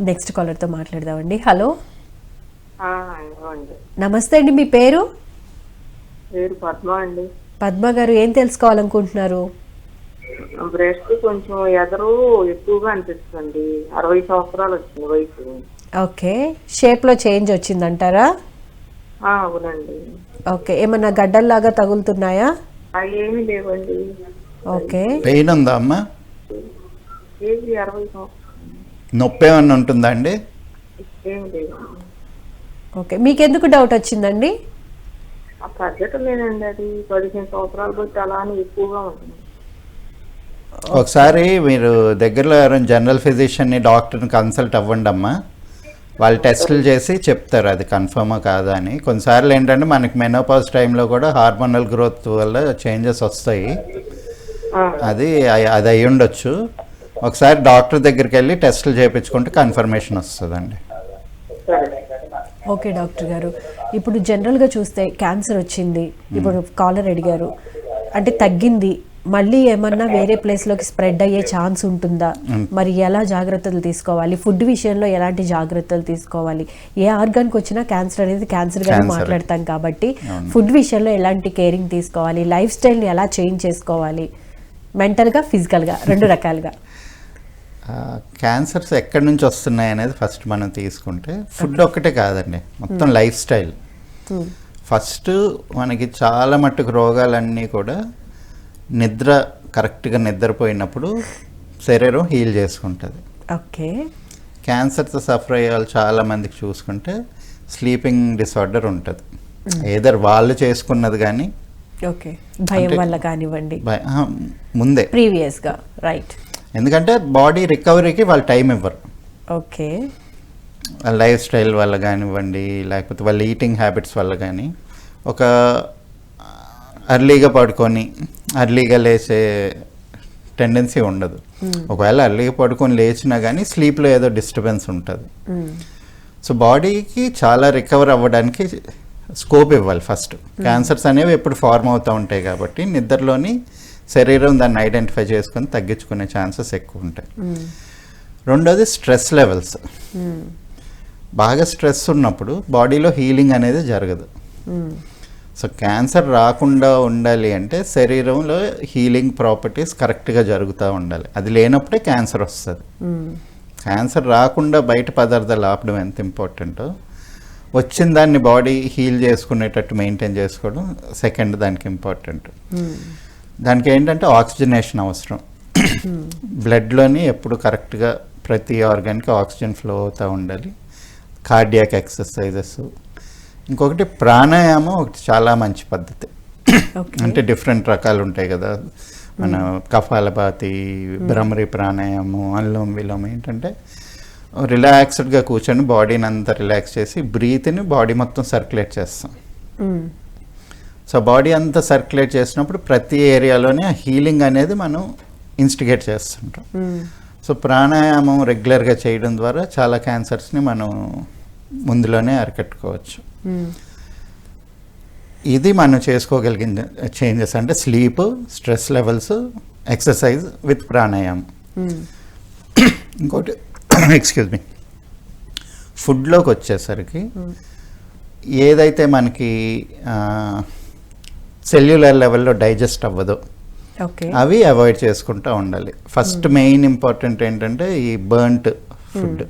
Next కాలర్తో మాట్లాడదామండి. Hello. నమస్తే అండి మీ పేరు? పేరు పద్మ అండి. పద్మ గారు ఏం తెలుసుకోవాలనుకుంటున్నారు? బ్రెస్ట్ కొంచెం ఎదరు ఎక్కువగా అనిపిస్తుంది అరవై సంవత్సరాలు వచ్చింది వయసు. ఓకే. షేప్లో చేంజ్ వచ్చిందంటారా? ఆ, అవునండి. ఓకే. ఏమన్నా గడ్డల్లాగా తగులుతున్నాయా? అవి ఏమీ లేవండి. ఓకే. పెయిన్ ఉందా అమ్మ? ఏది అరవై సంవత్సరాలు? నొప్పి ఏమన్నా ఉంటుందా అండి? ఓకే మీకెందుకు డౌట్ వచ్చిందండి? ఆ తగ్గటలేదండి అది? పదిహేను సంవత్సరాలు బట్టి అలానే ఎక్కువగా ఉంటుంది ఒకసారి మీరు దగ్గరలో ఎవరైనా జనరల్ ఫిజిషియన్ని డాక్టర్ని కన్సల్ట్ అవ్వండి అమ్మా. వాళ్ళు టెస్టులు చేసి చెప్తారు అది కన్ఫర్మా కాదా అని. కొన్నిసార్లు ఏంటంటే మనకి మెనోపాజ్ టైంలో కూడా హార్మోనల్ గ్రోత్ వల్ల చేంజెస్ వస్తాయి. అది అది అయి ఉండొచ్చు ఒకసారి డాక్టర్ దగ్గరికి వెళ్ళి టెస్టులు చేయించుకుంటే కన్ఫర్మేషన్ వస్తుందండి. ఓకే డాక్టర్ గారు. ఇప్పుడు జనరల్గా చూస్తే క్యాన్సర్ వచ్చింది. ఇప్పుడు కాలర్ అడిగారు. అంటే తగ్గింది. మళ్ళీ ఏమన్నా వేరే ప్లేస్లోకి స్ప్రెడ్ అయ్యే ఛాన్స్ ఉంటుందా? మరి ఎలా జాగ్రత్తలు తీసుకోవాలి? ఫుడ్ విషయంలో ఎలాంటి జాగ్రత్తలు తీసుకోవాలి? ఏ ఆర్గాన్కి వచ్చినా క్యాన్సర్ అనేది క్యాన్సర్గానే. మాట్లాడతాం కాబట్టి ఫుడ్ విషయంలో ఎలాంటి కేరింగ్ తీసుకోవాలి? లైఫ్ స్టైల్ని ఎలా చేంజ్ చేసుకోవాలి? మెంటల్గా ఫిజికల్గా రెండు రకాలుగా. క్యాన్సర్స్ ఎక్కడి నుంచి వస్తున్నాయి అనేది ఫస్ట్ మనం తీసుకుంటే ఫుడ్ ఒక్కటే కాదండి మొత్తం లైఫ్ స్టైల్. ఫస్ట్ మనకి చాలా మట్టుకు రోగాలన్నీ కూడా నిద్ర కరెక్ట్గా నిద్రపోయినప్పుడు శరీరం హీల్ చేసుకుంటుంది. ఓకే. క్యాన్సర్తో సఫర్ అయ్యే వాళ్ళు చాలా మందికి చూసుకుంటే స్లీపింగ్ డిసార్డర్ ఉంటుంది. ఏదర్ వాళ్ళు చేసుకున్నది కానీ ఓకే. భయం వల్ల కానివ్వండి. ముందే. ప్రీవియస్గా రైట్. ఎందుకంటే బాడీ రికవరీకి వాళ్ళు టైం ఇవ్వరు. ఓకే. వాళ్ళ లైఫ్ స్టైల్ వల్ల కానివ్వండి లేకపోతే వాళ్ళ ఈటింగ్ హ్యాబిట్స్ వల్ల కానీ ఒక అర్లీగా పడుకొని అర్లీగా లేచే టెండెన్సీ ఉండదు. ఒకవేళ అర్లీగా పడుకొని లేచినా కానీ స్లీప్లో ఏదో డిస్టర్బెన్స్ ఉంటుంది. సో బాడీకి చాలా రికవర్ అవ్వడానికి స్కోప్ ఇవ్వాలి ఫస్ట్. క్యాన్సర్స్ అనేవి ఎప్పుడు ఫార్మ్ అవుతూ ఉంటాయి కాబట్టి నిద్రలోని శరీరం దాన్ని ఐడెంటిఫై చేసుకొని తగ్గించుకునే ఛాన్సెస్ ఎక్కువ ఉంటాయి. రెండోది స్ట్రెస్ లెవెల్స్ బాగా స్ట్రెస్ ఉన్నప్పుడు బాడీలో హీలింగ్ అనేది జరగదు. సో క్యాన్సర్ రాకుండా ఉండాలి అంటే శరీరంలో హీలింగ్ ప్రాపర్టీస్ కరెక్ట్గా జరుగుతూ ఉండాలి. అది లేనప్పుడే క్యాన్సర్ వస్తుంది. క్యాన్సర్ రాకుండా బయట పదార్థాలు ఆపడం ఎంత ఇంపార్టెంటో వచ్చిన దాన్ని బాడీ హీల్ చేసుకునేటట్టు మెయింటైన్ చేసుకోవడం సెకండ్ దానికి ఇంపార్టెంట్ దానికి ఏంటంటే ఆక్సిజనేషన్ అవసరం. బ్లడ్లోని ఎప్పుడు కరెక్ట్గా ప్రతి ఆర్గాన్కి ఆక్సిజన్ ఫ్లో అవుతూ ఉండాలి. Cardiac exercises. ఇంకొకటి ప్రాణాయామం ఒకటి చాలా మంచి పద్ధతి. అంటే డిఫరెంట్ రకాలు ఉంటాయి కదా. మన కపాలపాతి భ్రమరి ప్రాణాయామం అల్లం విలోమం ఏంటంటే రిలాక్స్డ్గా కూర్చొని బాడీని అంతా రిలాక్స్ చేసి బ్రీత్ని బాడీ మొత్తం సర్క్యులేట్ చేస్తాం. సో బాడీ అంతా సర్క్యులేట్ చేసినప్పుడు ప్రతి ఏరియాలోనే ఆ హీలింగ్ అనేది మనం ఇన్స్టిగేట్ చేస్తుంటాం. సో ప్రాణాయామం రెగ్యులర్గా చేయడం ద్వారా చాలా క్యాన్సర్స్ని మనం ముందులోనే అరికట్టుకోవచ్చు. ఇది మనం చేసుకోగలిగిన చేంజెస్ అంటే sleep stress levels exercise with ప్రాణాయామం. ఇంకోటి ఎక్స్క్యూజ్ మీ. ఫుడ్లోకి వచ్చేసరికి ఏదైతే మనకి సెల్యులర్ లెవెల్లో డైజెస్ట్ అవ్వదో. ఓకే. అవి అవాయిడ్ చేసుకుంటూ ఉండాలి. ఫస్ట్ మెయిన్ ఇంపార్టెంట్ ఏంటంటే ఈ బర్న్ట్ ఫుడ్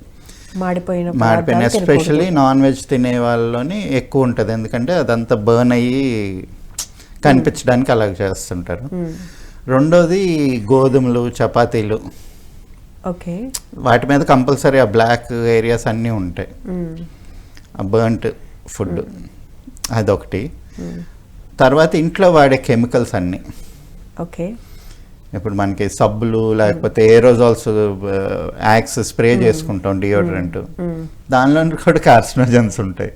మాడిపోయిన మాడిపోయిన పదార్థాలు ఎస్పెషల్లీ. నాన్ వెజ్ తినే వాళ్ళలోని ఎక్కువ ఉంటుంది. ఎందుకంటే అదంతా బర్న్ అయ్యి కనిపించడానికి అలాగ చేస్తుంటారు. రెండోది గోధుమలు చపాతీలు. ఓకే. వాటి మీద కంపల్సరీ ఆ బ్లాక్ ఏరియాస్ అన్నీ ఉంటాయి. ఆ బర్న్ట్ ఫుడ్ అదొకటి. తర్వాత ఇంట్లో వాడే కెమికల్స్ అన్నీ. ఓకే. ఇప్పుడు మనకి సబ్బులు లేకపోతే ఏరోజాల్స్ యాక్స్ స్ప్రే చేసుకుంటాం డియోడ్రెంట్. దానిలో కూడా కార్సినోజన్స్ ఉంటాయి.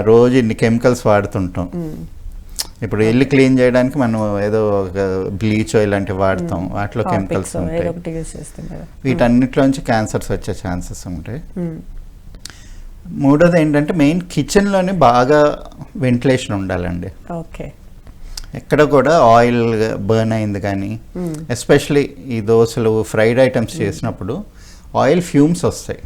రోజు ఇన్ని కెమికల్స్ వాడుతుంటాం. ఇప్పుడు ఇల్లు క్లీన్ చేయడానికి మనం ఏదో ఒక బ్లీచ్ ఇలాంటివి వాడతాం. వాటిలో కెమికల్స్ ఉంటాయి. వీటన్నిటిలోంచి క్యాన్సర్స్ వచ్చే ఛాన్సెస్ ఉంటాయి. మూడోది ఏంటంటే మెయిన్ కిచెన్లోనే బాగా వెంటిలేషన్ ఉండాలండి. ఓకే. ఎక్కడ కూడా ఆయిల్ బర్న్ అయింది కానీ ఎస్పెషలీ ఈ దోశలు ఫ్రైడ్ ఐటమ్స్ చేసినప్పుడు ఆయిల్ ఫ్యూమ్స్ వస్తాయి.